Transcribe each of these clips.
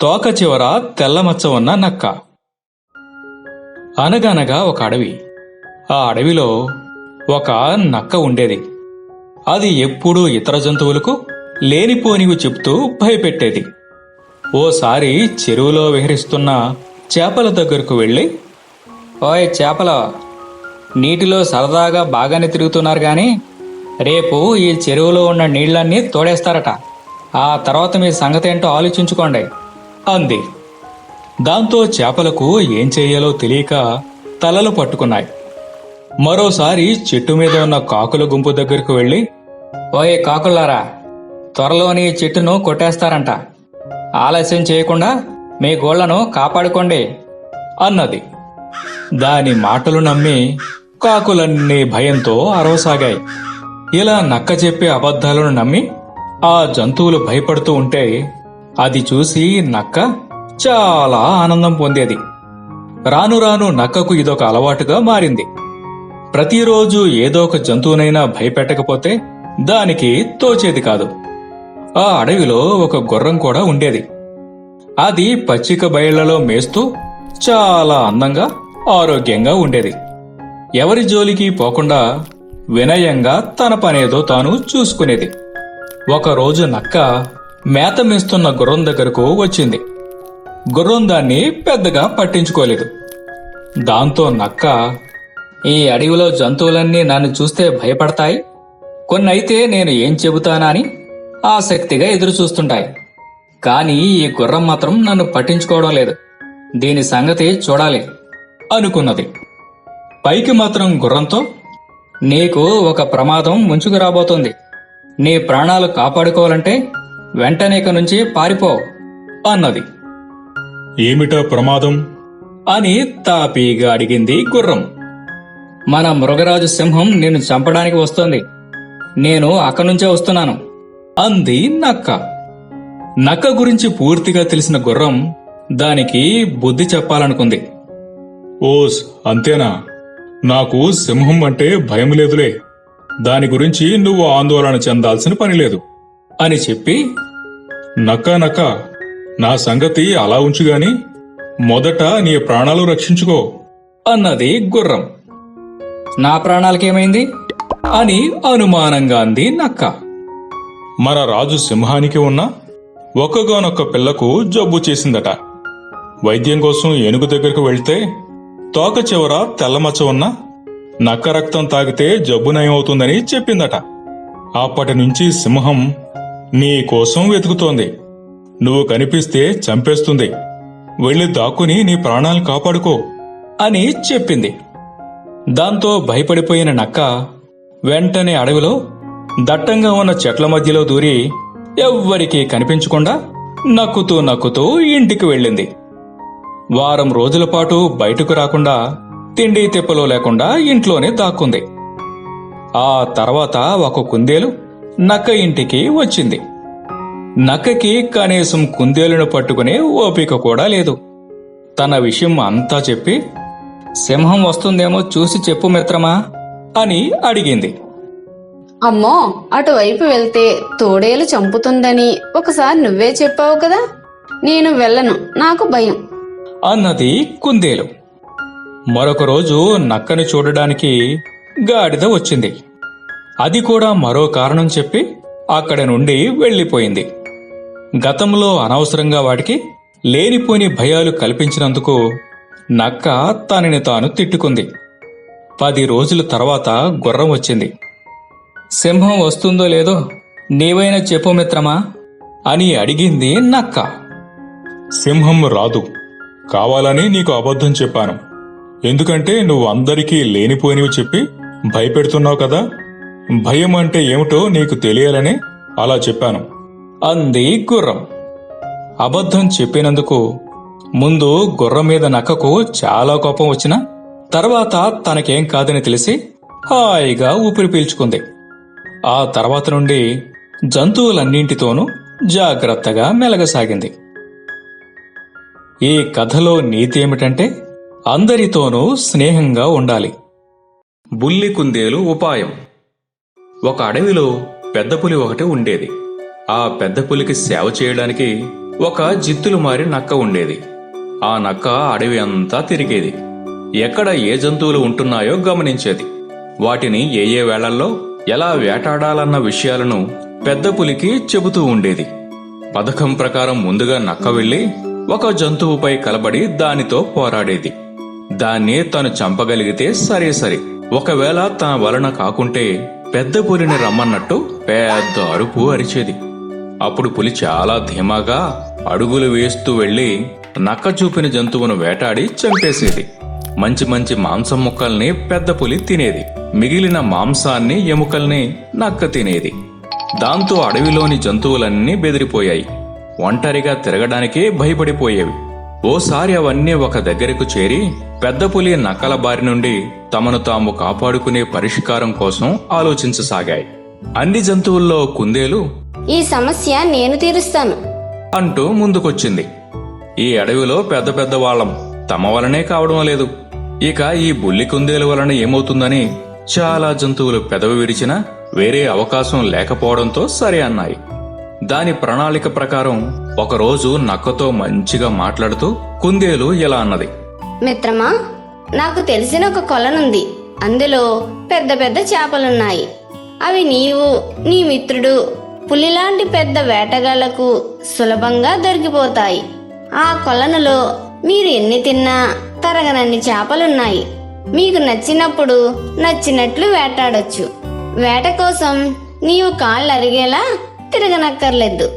తోక చివర తెల్లమచ్చ ఉన్న నక్క. అనగనగా ఒక అడవి. ఆ అడవిలో ఒక నక్క ఉండేది. అది ఎప్పుడూ ఇతర జంతువులకు లేనిపోనివి చెప్తూ భయపెట్టేది. ఓసారి చెరువులో విహరిస్తున్న చేపల దగ్గరకు వెళ్ళి ఓయ్ చేపల నీటిలో సరదాగా బాగానే తిరుగుతున్నారు కానీ రేపు ఈ చెరువులో ఉన్న నీళ్ళన్నీ తోడేస్తారట. ఆ తర్వాత మీ సంగతి ఏంటో ఆలోచించుకోండి. అంది. దాంతో చేపలకు ఏం చేయాలో తెలియక తలలు పట్టుకున్నాయి. మరోసారి చెట్టు మీద ఉన్న కాకుల గుంపు దగ్గరకు వెళ్ళి ఓయే కాకులారా త్వరలోని చెట్టును కొట్టేస్తారంట. ఆలస్యం చేయకుండా మీ గోళ్ళను కాపాడుకోండి అన్నది. దాని మాటలు నమ్మి కాకులన్నీ భయంతో అరవసాగాయి. ఇలా నక్క చెప్పే అబద్ధాలను నమ్మి ఆ జంతువులు భయపడుతూ ఉంటే అది చూసి నక్క చాలా ఆనందం పొందేది. రాను రాను నక్కకు ఇదొక అలవాటుగా మారింది. ప్రతిరోజు ఏదో ఒక జంతువునైనా భయపెట్టకపోతే దానికి తోచేది కాదు. ఆ అడవిలో ఒక గుర్రం కూడా ఉండేది. అది పచ్చిక బయళ్ళలో మేస్తూ చాలా అందంగా ఆరోగ్యంగా ఉండేది. ఎవరి జోలికి పోకుండా వినయంగా తన పనేదో తాను చూసుకునేది. ఒకరోజు నక్క మేత మేస్తున్న గుర్రం దగ్గరకు వచ్చింది. గుర్రం దాన్ని పెద్దగా పట్టించుకోలేదు. దాంతో నక్క ఈ అడవిలో జంతువులన్నీ నన్ను చూస్తే భయపడతాయి. కొన్నైతే నేను ఏం చెబుతానా అని ఆసక్తిగా ఎదురు చూస్తుంటాయి కానీ ఈ గుర్రం మాత్రం నన్ను పట్టించుకోవడం లేదు. దీని సంగతి చూడాలి అనుకున్నది. పైకి మాత్రం గుర్రంతో నీకు ఒక ప్రమాదం ముంచుకు రాబోతుంది. నీ ప్రాణాలు కాపాడుకోవాలంటే వెంటనే ఇక నుంచి పారిపో అన్నది. ఏమిటా ప్రమాదం? అని తాపీగా అడిగింది గుర్రం. మన మృగరాజు సింహం నిన్ను చంపడానికి వస్తోంది. నేను అక్కడి నుంచే వస్తున్నాను అంది నక్క. నక్క గురించి పూర్తిగా తెలిసిన గుర్రం దానికి బుద్ధి చెప్పాలనుకుంది. ఓస్ అంతేనా? నాకు సింహం అంటే భయం లేదులే. దాని గురించి నువ్వు ఆందోళన చెందాల్సిన పని లేదు. అని చెప్పి నక్క నక్క నా సంగతి అలా ఉంచుగాని మొదట నీ ప్రాణాలు రక్షించుకో అన్నది గుర్రం. నా ప్రాణాలకేమైంది? అని అనుమానంగా అంది నక్క. మన రాజు సింహానికి ఉన్న ఒక్కగానొక్క పిల్లకు జబ్బు చేసిందట. వైద్యం కోసం ఏనుగు దగ్గరకు వెళ్తే తోక చివర తెల్లమచ్చ ఉన్న నక్క రక్తం తాగితే జబ్బు నయమవుతుందని చెప్పిందట. అప్పటి నుంచి సింహం నీ కోసం వెతుకుతోంది. నువ్వు కనిపిస్తే చంపేస్తుంది. వెళ్ళి దాక్కుని నీ ప్రాణాలు కాపాడుకో అని చెప్పింది. దాంతో భయపడిపోయిన నక్క వెంటనే అడవిలో దట్టంగా ఉన్న చెట్ల మధ్యలో దూరి ఎవ్వరికీ కనిపించకుండా నక్కుతూ నక్కుతూ ఇంటికి వెళ్ళింది. వారం రోజుల పాటు బయటకు రాకుండా తిండి తిప్పలు లేకుండా ఇంట్లోనే దాక్కుంది. ఆ తర్వాత ఒక కుందేలు నక్క ఇంటికి వచ్చింది. నక్కకి కనీసం కుందేలును పట్టుకునే ఓపిక కూడా లేదు. తన విషయం అంతా చెప్పి సింహం వస్తుందేమో చూసి చెప్పు మిత్రమా అని అడిగింది. అమ్మో అటువైపు వెళ్తే తోడేలు చంపుతుందని ఒకసారి నువ్వే చెప్పావు కదా? నేను వెళ్ళను నాకు భయం. అన్నది కుందేలు. మరొక రోజు నక్కని చూడడానికి గాడిద వచ్చింది. అది కూడా మరో కారణం చెప్పి అక్కడ నుండి వెళ్ళిపోయింది. గతంలో అనవసరంగా వాటికి లేనిపోని భయాలు కల్పించినందుకు నక్క తనని తాను తిట్టుకుంది. పది రోజుల తర్వాత గుర్రం వచ్చింది. సింహం వస్తుందో లేదో నీవైనా చెప్పు మిత్రమా? అని అడిగింది నక్క. సింహం రాదు. కావాలని నీకు అబద్ధం చెప్పాను. ఎందుకంటే నువ్వు అందరికీ లేనిపోయినవి చెప్పి భయపెడుతున్నావు కదా. భయం అంటే ఏమిటో నీకు తెలియాలని అలా చెప్పాను. అంది గుర్రం. అబద్ధం చెప్పినందుకు ముందు గుర్రం మీద నక్కకు చాలా కోపం వచ్చినా తర్వాత తనకేం కాదని తెలిసి హాయిగా ఊపిరి పీల్చుకుంది. ఆ తర్వాత నుండి జంతువులన్నింటితోనూ జాగ్రత్తగా మెలగసాగింది. ఈ కథలో నీతి ఏమిటంటే అందరితోనూ స్నేహంగా ఉండాలి. బుల్లి కుందేలు ఉపాయం. ఒక అడవిలో పెద్ద పులి ఒకటి ఉండేది. ఆ పెద్ద పులికి సేవ చేయడానికి ఒక జిత్తులు మారి నక్క ఉండేది. ఆ నక్క అడవి అంతా తిరిగేది. ఎక్కడ ఏ జంతువులు ఉంటున్నాయో గమనించేది. వాటిని ఏ ఏ వేళల్లో ఎలా వేటాడాలన్న విషయాలను పెద్ద పులికి చెబుతూ ఉండేది. పథకం ప్రకారం ముందుగా నక్క వెళ్ళి ఒక జంతువుపై కలబడి దానితో పోరాడేది. దాన్ని తను చంపగలిగితే సరే సరే. ఒకవేళ తన వలన కాకుంటే పెద్ద పులిని రమ్మన్నట్టు పెద్ద అరుపు అరిచేది. అప్పుడు పులి చాలా ధీమాగా అడుగులు వేస్తూ వెళ్ళి నక్క చూపిన జంతువును వేటాడి చంపేసేది. మంచి మంచి మాంసం ముక్కల్ని పెద్ద పులి తినేది. మిగిలిన మాంసాన్ని ఎముకల్ని నక్క తినేది. దాంతో అడవిలోని జంతువులన్నీ బెదిరిపోయాయి. ఒంటరిగా తిరగడానికే భయపడిపోయేవి. ఓసారి అవన్నీ ఒక దగ్గరకు చేరి పెద్ద పులి నక్కల బారి నుండి తమను తాము కాపాడుకునే పరిష్కారం కోసం ఆలోచించసాగాయి. అన్ని జంతువుల్లో కుందేలు ఈ సమస్య నేను తీరుస్తాను అంటూ ముందుకొచ్చింది. ఈ అడవిలో పెద్ద పెద్ద వాళ్ళం తమ వలనే కావడం లేదు. ఇక ఈ బుల్లి కుందేలు వలన ఏమవుతుందని చాలా జంతువులు పెదవి విరిచినా వేరే అవకాశం లేకపోవడంతో సరే అన్నాయి. దాని ప్రణాళిక ప్రకారం ఒకరోజు నక్కతో మంచిగా మాట్లాడుతూ కుందేలు ఇలా అన్నది. మిత్రమా నాకు తెలిసిన ఒక కొలనుంది. అందులో పెద్ద పెద్ద చేపలున్నాయి. అవి నీవు నీ మిత్రుడు పులిలాంటి పెద్ద వేటగాళ్ళకు సులభంగా దొరికిపోతాయి. ఆ కొలనులో మీరు ఎన్ని తిన్నా తరగనన్ని చేపలున్నాయి. మీకు నచ్చినప్పుడు నచ్చినట్లు వేటాడొచ్చు. వేట కోసం నీవు కాళ్ళు అరిగేలా తిరగనక్కర్లేదు.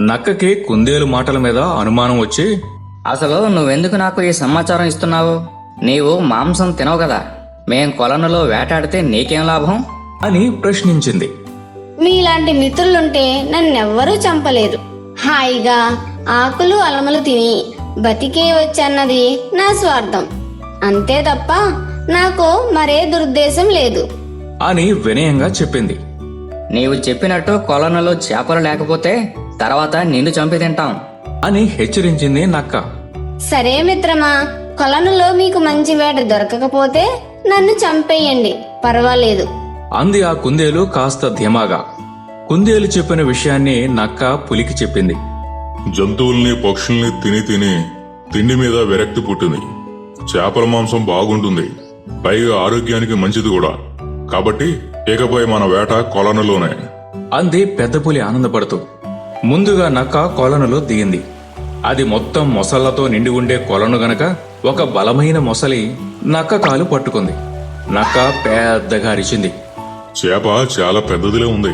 నక్కకి కుందేలు మాటల మీద అనుమానం వచ్చి అసలు నువ్వెందుకు నాకు ఈ సమాచారం ఇస్తున్నావు? నీవు మాంసం తినవు కదా. మేం కొలనులో వేటాడితే నీకేం లాభం? అని ప్రశ్నించింది. మీలాంటి మిత్రులుంటే నన్నెవ్వరూ చంపలేరు. హాయిగా ఆకులు అలమలు తిని బతికే వచ్చన్నది నా స్వార్థం. అంతే తప్ప నాకు మరే దురుద్దేశం లేదు. అని వినయంగా చెప్పింది. నీవు చెప్పినట్టు కొలనులో చేపలు లేకపోతే తర్వాత నిన్ను చంపి తింటాం. అని హెచ్చరించింది నక్క. సరే మిత్రమా కొలనులో మీకు మంచి వేట దొరకకపోతే నన్ను చంపేయండి పర్వాలేదు. అంది ఆ కుందేలు కాస్త ధీమాగా. కుందేలు చెప్పిన విషయాన్ని నక్క పులికి చెప్పింది. జంతువుల్ని పక్షుల్ని తిని తిని తిండి మీద విరక్తి పుట్టింది. చేపల మాంసం బాగుంటుంది. పైగా ఆరోగ్యానికి మంచిది కూడా. కాబట్టి ఇకపై మన వేట కొలనులోనే. అంది పెద్ద పులి ఆనందపడుతూ. ముందుగా నక్క కొలనులో దిగింది. అది మొత్తం మొసళ్ళతో నిండి ఉండే కొలను గనక ఒక బలమైన మొసలి నక్క కాలు పట్టుకుంది. నక్క పెద్దగా అరిచింది. చేప చాలా పెద్దదిలే ఉంది.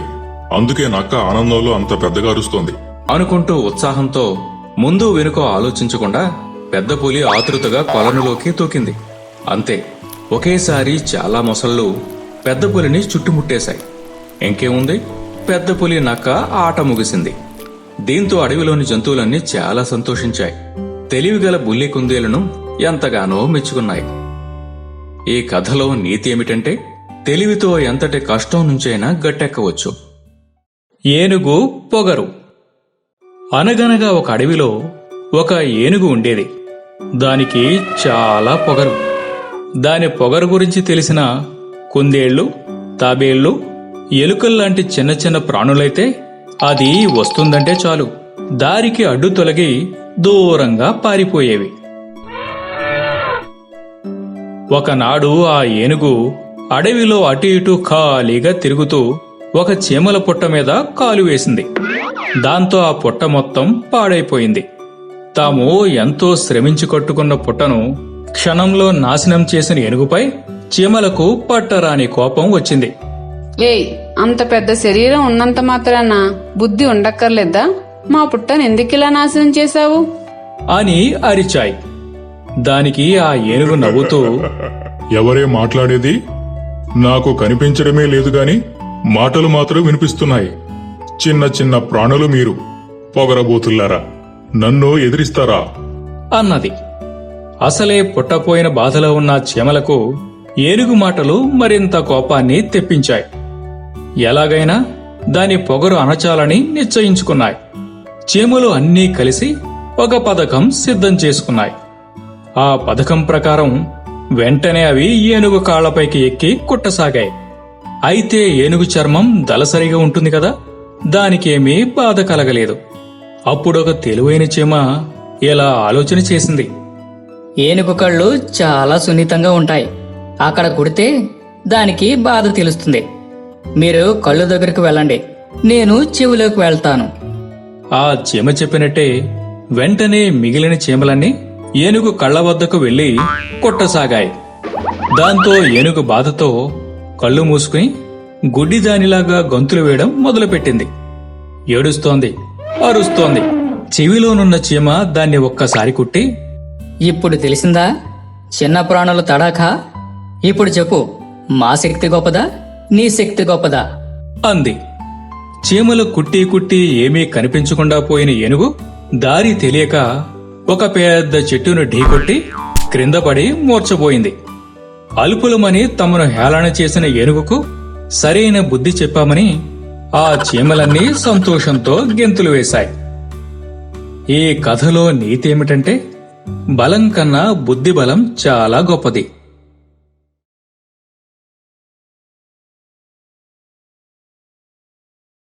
అందుకే నక్క ఆనందంలో అంత పెద్దగా అరుస్తోంది. అనుకుంటూ ఉత్సాహంతో ముందు వెనుక ఆలోచించకుండా పెద్ద పులి ఆతృతగా కొలనులోకి తూకింది. అంతే. ఒకేసారి చాలా మొసళ్ళు పెద్ద పులిని చుట్టుముట్టేశాయి. ఇంకేముంది? పెద్ద పులి నక్క ఆట ముగిసింది. దీంతో అడవిలోని జంతువులన్నీ చాలా సంతోషించాయి. తెలివిగల బుల్లి కుందేలను ఎంతగానో మెచ్చుకున్నాయి. ఈ కథలో నీతి ఏమిటంటే తెలివితో ఎంతటి కష్టం నుంచైనా గట్టెక్కవచ్చు. ఏనుగు పొగరు. అనగనగా ఒక అడవిలో ఒక ఏనుగు ఉండేది. దానికి చాలా పొగరు. దాని పొగరు గురించి తెలిసిన కుందేళ్ళు తాబేళ్ళు ఎలుకల్లాంటి చిన్న చిన్న ప్రాణులైతే అది వస్తుందంటే చాలు. దారికి అడ్డు తొలగి దూరంగా పారిపోయేవి. ఒకనాడు ఆ ఏనుగు అడవిలో అటు ఇటు ఖాళీగా తిరుగుతూ ఒక చీమల పుట్ట మీద కాలు వేసింది. దాంతో ఆ పుట్ట మొత్తం పాడైపోయింది. తాము ఎంతో శ్రమించి కట్టుకున్న పుట్టను క్షణంలో నాశనం చేసిన ఏనుగుపై చీమలకు పట్టరాని కోపం వచ్చింది. ఏయ్ అంత పెద్ద శరీరం ఉన్నంత మాత్రాన బుద్ధి ఉండక్కర్లేదా? మా పుట్టను ఎందుకిలా నాశనం చేశావు? అని అరిచాయి. దానికి ఆ ఏనుగు నవ్వుతూ ఎవరే మాట్లాడేది? నాకు కనిపించడమే లేదు గాని మాటలు మాత్రం వినిపిస్తున్నాయి. చిన్న చిన్న ప్రాణులు మీరు పొగరబోతుల్లారా? నన్ను ఎదిరిస్తారా? అన్నది. అసలే పుట్టపోయిన బాధలో ఉన్న చీమలకు ఏనుగు మాటలు మరింత కోపాన్ని తెప్పించాయి. ఎలాగైనా దాని పొగరు అణచాలని నిశ్చయించుకున్నాయి. చీమలు అన్నీ కలిసి ఒక పథకం సిద్ధం చేసుకున్నాయి. ఆ పథకం ప్రకారం వెంటనే అవి ఏనుగు కాళ్ళపైకి ఎక్కి కుట్టసాగాయి. అయితే ఏనుగు చర్మం దలసరిగా ఉంటుంది కదా దానికేమీ బాధ కలగలేదు. అప్పుడొక తెలివైన చీమ ఇలా ఆలోచన చేసింది. ఏనుగు కళ్ళు చాలా సున్నితంగా ఉంటాయి. అక్కడ కుడితే దానికి బాధ తెలుస్తుంది. మీరు కళ్ళు దగ్గరకు వెళ్ళండి. నేను చెవిలోకి వెళ్తాను. ఆ చీమ చెప్పినట్టే వెంటనే మిగిలిన చీమలన్నీ ఏనుగు కళ్ళ వద్దకు వెళ్ళి కొట్టసాగాయి. దాంతో ఏనుగు బాధతో కళ్ళు మూసుకుని గుడ్డిదానిలాగా గొంతులు వేయడం మొదలుపెట్టింది. ఏడుస్తోంది అరుస్తోంది. చెవిలోనున్న చీమ దాన్ని ఒక్కసారి కుట్టి ఇప్పుడు తెలిసిందా? చిన్న ప్రాణుల తడాఖా? ఇప్పుడు చెప్పు మా శక్తి గొప్పదా? నీ శక్తి గొప్పదా? అంది. చీమలు కుట్టి కుట్టి ఏమీ కనిపించకుండా పోయిన ఏనుగు దారి తెలియక ఒక పెద్ద చెట్టును ఢీకొట్టి క్రిందపడి మూర్చబోయింది. అల్పులమని తమను హేళన చేసిన ఏనుగుకు సరైన బుద్ధి చెప్పామని ఆ చీమలన్నీ సంతోషంతో గెంతులు వేశాయి. ఈ కథలో నీతి ఏమిటంటే బలం కన్నా బుద్ధి బలం చాలా గొప్పది.